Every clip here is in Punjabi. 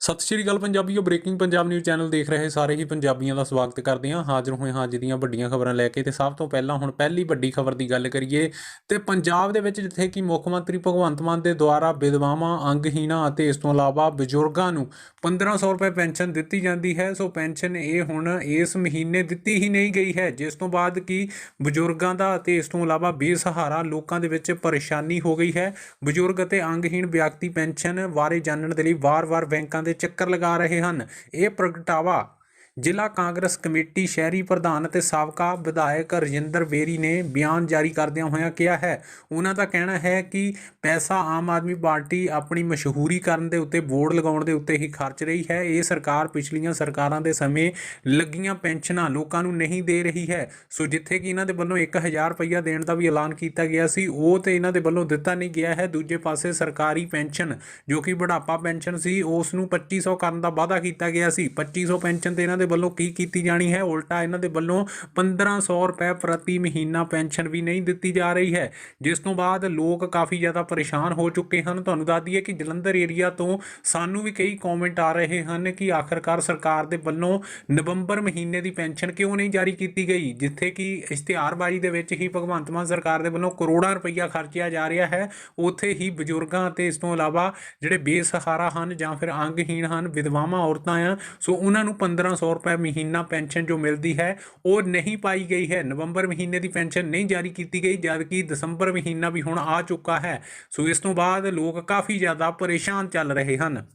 ਸਤਿ ਸ਼੍ਰੀ ਅਕਾਲ ਪੰਜਾਬੀਓ ਬ੍ਰੇਕਿੰਗ ਪੰਜਾਬ ਨਿਊਜ਼ ਚੈਨਲ ਦੇਖ ਰਹੇ ਸਾਰੇ ਹੀ ਪੰਜਾਬੀਆਂ ਦਾ ਸਵਾਗਤ ਕਰਦੇ ਹਾਂ। ਹਾਜ਼ਰ ਹੋਏ ਹਾਂ ਅੱਜ ਦੀਆਂ ਵੱਡੀਆਂ ਖਬਰਾਂ ਲੈ ਕੇ ਤੇ ਸਭ ਤੋਂ ਪਹਿਲਾਂ ਹੁਣ ਪਹਿਲੀ ਵੱਡੀ ਖਬਰ ਦੀ ਗੱਲ ਕਰੀਏ ਤੇ ਪੰਜਾਬ ਦੇ ਵਿੱਚ ਜਿੱਥੇ ਕਿ ਮੁੱਖ ਮੰਤਰੀ ਭਗਵੰਤ ਮਾਨ ਦੇ ਦੁਆਰਾ ਵਿਧਵਾਵਾਂ, ਅੰਗਹੀਣਾਂ ਅਤੇ ਇਸ ਤੋਂ ਇਲਾਵਾ ਬਜ਼ੁਰਗਾਂ ਨੂੰ 1500 ਰੁਪਏ ਪੈਨਸ਼ਨ ਦਿੱਤੀ ਜਾਂਦੀ ਹੈ। ਸੋ ਪੈਨਸ਼ਨ ਇਹ ਹੁਣ ਇਸ ਮਹੀਨੇ ਦਿੱਤੀ ਹੀ ਨਹੀਂ ਗਈ ਹੈ, ਜਿਸ ਤੋਂ ਬਾਅਦ ਕਿ ਬਜ਼ੁਰਗਾਂ ਦਾ ਅਤੇ ਇਸ ਤੋਂ ਇਲਾਵਾ ਬੇਸਹਾਰਾ ਲੋਕਾਂ ਦੇ ਵਿੱਚ ਪਰੇਸ਼ਾਨੀ ਹੋ ਗਈ ਹੈ। ਬਜ਼ੁਰਗ ਅਤੇ ਅੰਗਹੀਣ ਵਿਅਕਤੀ ਪੈਨਸ਼ਨ ਬਾਰੇ ਜਾਣਨ ਦੇ ਲਈ ਵਾਰ-ਵਾਰ ਬੈਂਕਾਂ ਦੇ ਚੱਕਰ ਲਗਾ ਰਹੇ ਹਨ। ਇਹ ਪ੍ਰਗਟਾਵਾ ਜ਼ਿਲ੍ਹਾ ਕਾਂਗਰਸ ਕਮੇਟੀ ਸ਼ਹਿਰੀ ਪ੍ਰਧਾਨ ਅਤੇ ਸਾਬਕਾ ਵਿਧਾਇਕ ਰਜਿੰਦਰ ਬੇਰੀ ਨੇ ਬਿਆਨ ਜਾਰੀ ਕਰਦਿਆਂ ਹੋਇਆਂ ਕਿਹਾ ਹੈ। ਉਹਨਾਂ ਦਾ ਕਹਿਣਾ ਹੈ ਕਿ ਪੈਸਾ ਆਮ ਆਦਮੀ ਪਾਰਟੀ ਆਪਣੀ ਮਸ਼ਹੂਰੀ ਕਰਨ ਦੇ ਉੱਤੇ ਬੋਰਡ ਲਗਾਉਣ ਦੇ ਉੱਤੇ ਹੀ ਖਰਚ ਰਹੀ ਹੈ। ਇਹ ਸਰਕਾਰ ਪਿਛਲੀਆਂ ਸਰਕਾਰਾਂ ਦੇ ਸਮੇਂ ਲੱਗੀਆਂ ਪੈਨਸ਼ਨਾਂ ਲੋਕਾਂ ਨੂੰ ਨਹੀਂ ਦੇ ਰਹੀ ਹੈ। ਸੋ ਜਿੱਥੇ ਕਿ ਇਹਨਾਂ ਦੇ ਵੱਲੋਂ 1000 ਰੁਪਈਆ ਦੇਣ ਦਾ ਵੀ ਐਲਾਨ ਕੀਤਾ ਗਿਆ ਸੀ, ਉਹ ਤੇ ਇਹਨਾਂ ਦੇ ਵੱਲੋਂ ਦਿੱਤਾ ਨਹੀਂ ਗਿਆ ਹੈ। ਦੂਜੇ ਪਾਸੇ ਸਰਕਾਰੀ ਪੈਨਸ਼ਨ, ਜੋ ਕਿ ਬੁਢਾਪਾ ਪੈਨਸ਼ਨ ਸੀ, ਉਸ ਨੂੰ 2500 ਕਰਨ ਦਾ ਵਾਅਦਾ ਕੀਤਾ ਗਿਆ ਸੀ। 2500 ਪੈਨਸ਼ਨ ਤੇ ਇਹਨਾਂ ਦੇ ਵੱਲੋਂ ਕੀ ਕੀਤੀ ਜਾਣੀ ਹੈ? ਉਲਟਾ ਇਹਨਾਂ ਦੇ ਵੱਲੋਂ 1500 ਰੁਪਏ ਪ੍ਰਤੀ ਮਹੀਨਾ ਪੈਨਸ਼ਨ ਵੀ ਨਹੀਂ ਦਿੱਤੀ ਜਾ ਰਹੀ ਹੈ। ਜਿਸ ਤੋਂ ਬਾਅਦ ਲੋਕ ਕਾਫੀ ਜ਼ਿਆਦਾ ਪਰੇਸ਼ਾਨ ਹੋ ਚੁੱਕੇ ਹਨ। ਤੁਹਾਨੂੰ ਦੱਸ ਦਈਏ ਕਿ ਜਲੰਧਰ ਏਰੀਆ ਤੋਂ ਸਾਨੂੰ ਵੀ ਕਈ ਕਮੈਂਟ ਆ ਰਹੇ ਹਨ ਕਿ ਆਖਰਕਾਰ ਸਰਕਾਰ ਦੇ ਵੱਲੋਂ ਨਵੰਬਰ ਮਹੀਨੇ ਦੀ ਪੈਨਸ਼ਨ ਕਿਉਂ ਨਹੀਂ ਜਾਰੀ ਕੀਤੀ ਗਈ? ਜਿੱਥੇ ਕਿ ਇਸ਼ਤਿਹਾਰਬਾਜ਼ੀ ਦੇ ਵਿੱਚ ਹੀ ਭਗਵੰਤ ਮਾਨ ਸਰਕਾਰ ਦੇ ਵੱਲੋਂ ਕਰੋੜਾਂ ਰੁਪਈਆ ਖਰਚਿਆ ਜਾ ਰਿਹਾ ਹੈ। ਉੱਥੇ ਹੀ ਬਜ਼ੁਰਗਾਂ ਅਤੇ ਇਸ ਤੋਂ ਇਲਾਵਾ ਜਿਹੜੇ ਬੇਸਹਾਰਾ ਹਨ ਜਾਂ ਫਿਰ ਅੰਗਹੀਣ ਹਨ, ਵਿਧਵਾਵਾਂ, ਔਰਤਾਂ ਆ, ਸੋ ਉਹਨਾਂ ਨੂੰ 1500 ਰੁਪਏ ਮਹੀਨਾ ਪੈਨਸ਼ਨ ਜੋ ਮਿਲਦੀ ਹੈ, ਉਹ ਨਹੀਂ ਪਾਈ ਗਈ ਹੈ। ਨਵੰਬਰ ਮਹੀਨੇ ਦੀ ਪੈਨਸ਼ਨ ਨਹੀਂ ਜਾਰੀ ਕੀਤੀ ਗਈ, ਜਦਕਿ ਦਸੰਬਰ ਮਹੀਨਾ ਵੀ ਹੁਣ ਆ ਚੁੱਕਾ ਹੈ। ਸੋ ਇਸ ਤੋਂ ਬਾਅਦ ਲੋਕ ਕਾਫੀ ਜ਼ਿਆਦਾ ਪਰੇਸ਼ਾਨ ਚੱਲ ਰਹੇ ਹਨ।